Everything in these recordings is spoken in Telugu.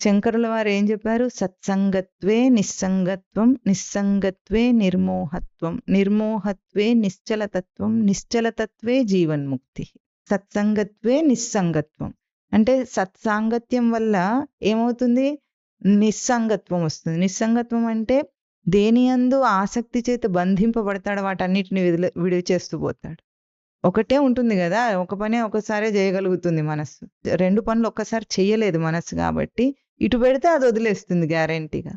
శంకరుల వారు ఏం చెప్పారు? సత్సంగత్వే నిస్సంగత్వం నిస్సంగత్వే నిర్మోహత్వం నిర్మోహత్వే నిశ్చలతత్వం నిశ్చలతత్వే జీవన్ముక్తి. సత్సంగత్వే నిస్సంగత్వం. అంటే సత్సాంగత్యం వల్ల ఏమవుతుంది? నిస్సంగత్వం వస్తుంది. నిస్సంగత్వం అంటే దేని అందు ఆసక్తి చేత బంధింపబడతాడు వాటన్నిటిని విడు విడివి చేస్తూ పోతాడు. ఒకటే ఉంటుంది కదా? ఒక పనే ఒకసారే చేయగలుగుతుంది మనస్సు. రెండు పనులు ఒక్కసారి చేయలేదు మనస్సు కాబట్టి ఇటు పెడితే అది వదిలేస్తుంది గ్యారంటీగా.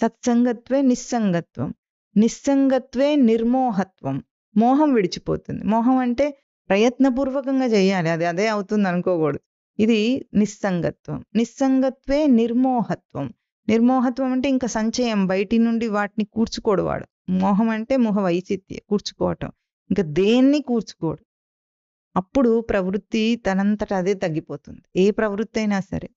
సత్సంగత్వే నిస్సంగత్వం. నిస్సంగత్వే నిర్మోహత్వం. మోహం విడిచిపోతుంది. మోహం అంటే ప్రయత్నపూర్వకంగా చేయాలి. అది అదే అవుతుంది అనుకోకూడదు. ఇది నిస్సంగత్వం. నిస్సంగత్వే నిర్మోహత్వం. నిర్మోహత్వం అంటే ఇంకా సంచయం. బయటి నుండి వాటిని కూర్చుకోడు వాడు. మోహం అంటే మొహ వైచిత్య కూర్చుకోవటం. ఇంకా దేన్ని కూర్చుకోడు? అప్పుడు ప్రవృత్తి తనంతట అదే తగ్గిపోతుంది. ఏ ప్రవృత్తి అయినా సరే.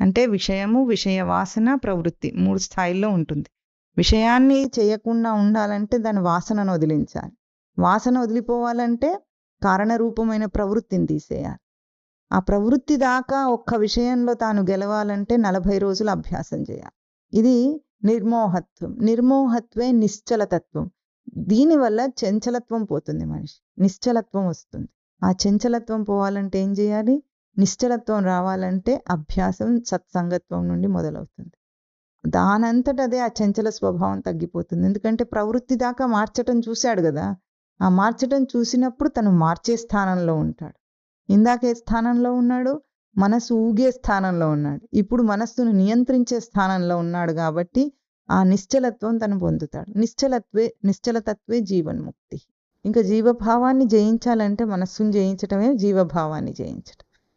అంటే విషయము విషయ వాసన ప్రవృత్తి మూడు స్థాయిల్లో ఉంటుంది. విషయాన్ని చేయకుండా ఉండాలంటే దాని వాసనను వదిలించాలి. వాసన వదిలిపోవాలంటే కారణరూపమైన ప్రవృత్తిని తీసేయాలి. ఆ ప్రవృత్తి దాకా ఒక్క విషయంలో తాను గెలవాలంటే నలభై రోజులు అభ్యాసం చేయాలి. ఇది నిర్మోహత్వం. నిర్మోహత్వే నిశ్చలతత్వం. దీనివల్ల చంచలత్వం పోతుంది మనిషి. నిశ్చలత్వం వస్తుంది. ఆ చంచలత్వం పోవాలంటే ఏం చేయాలి? నిశ్చలత్వం రావాలంటే అభ్యాసం సత్సంగత్వం నుండి మొదలవుతుంది. దానంతట అదే ఆ చంచల స్వభావం తగ్గిపోతుంది. ఎందుకంటే ప్రవృత్తి దాకా మార్చటం చూశాడు కదా. ఆ మార్చటం చూసినప్పుడు తను మార్చే స్థానంలో ఉంటాడు. ఇందాకే స్థానంలో ఉన్నాడు? మనసు ఊగే స్థానంలో ఉన్నాడు. ఇప్పుడు మనస్సును నియంత్రించే స్థానంలో ఉన్నాడు కాబట్టి ఆ నిశ్చలత్వం తను పొందుతాడు. నిశ్చలత్వే నిశ్చలతత్వే జీవన్ముక్తి. ఇంకా జీవభావాన్ని జయించాలంటే మనస్సును జయించటమే జీవభావాన్ని జయించటం.